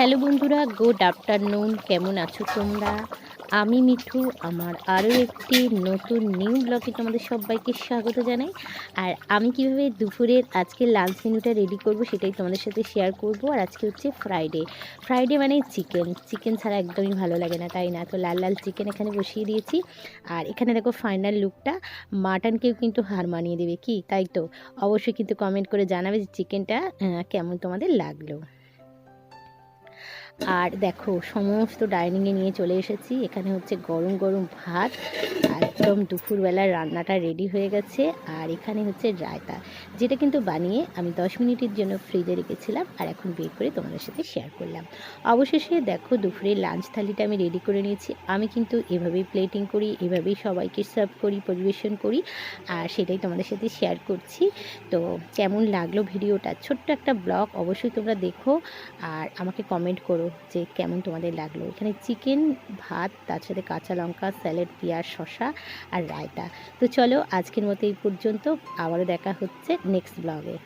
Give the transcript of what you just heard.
Hello বন্ধুরা good afternoon কেমন আছো তোমরা? আমি মিঠু, আমার আরও একটি নতুন নিউ ব্লগে তোমাদের সবাইকে স্বাগত জানাই। আর আমি কীভাবে দুপুরের আজকে লাঞ্চ মেনুটা রেডি করব সেটাই তোমাদের সাথে শেয়ার করব। আর আজকে হচ্ছে ফ্রাইডে ফ্রাইডে মানে চিকেন চিকেন ছাড়া একদমই ভালো লাগে না, তাই না? তো লাল লাল চিকেন এখানে বসিয়ে দিয়েছি। আর এখানে দেখো ফাইনাল লুকটা মাটনকেও কিন্তু হার মানিয়ে দেবে, কি? তাই তো? অবশ্যই কিন্তু কমেন্ট করে জানাবে যে চিকেনটা কেমন তোমাদের লাগল। আর দেখো, সমস্ত ডাইনিংয়ে নিয়ে চলে এসেছি। এখানে হচ্ছে গরম গরম ভাত, একদম দুপুরবেলার রান্নাটা রেডি হয়ে গেছে। আর এখানে হচ্ছে রায়তা, যেটা কিন্তু বানিয়ে আমি দশ মিনিটের জন্য ফ্রিজে রেখেছিলাম আর এখন বের করে তোমাদের সাথে শেয়ার করলাম। অবশেষে দেখো দুপুরের লাঞ্চ থালিটা আমি রেডি করে নিয়েছি। আমি কিন্তু এভাবেই প্লেটিং করি, এভাবেই সবাইকে সার্ভ করি, পরিবেশন করি আর সেটাই তোমাদের সাথে শেয়ার করছি। তো কেমন লাগল ভিডিওটা? ছোট্ট একটা ব্লগ অবশ্যই তোমরা দেখো আর আমাকে কমেন্ট করো। যে কেমন তোমাদের লাগল। এখানে চিকেন ভাত, তার সাথে কাঁচা লঙ্কা স্যালাড পেঁয়াজ শশা আর রায়তা। তো চলো আজকের মতো এই পর্যন্ত। আবারও দেখা হচ্ছে নেক্সট ব্লগে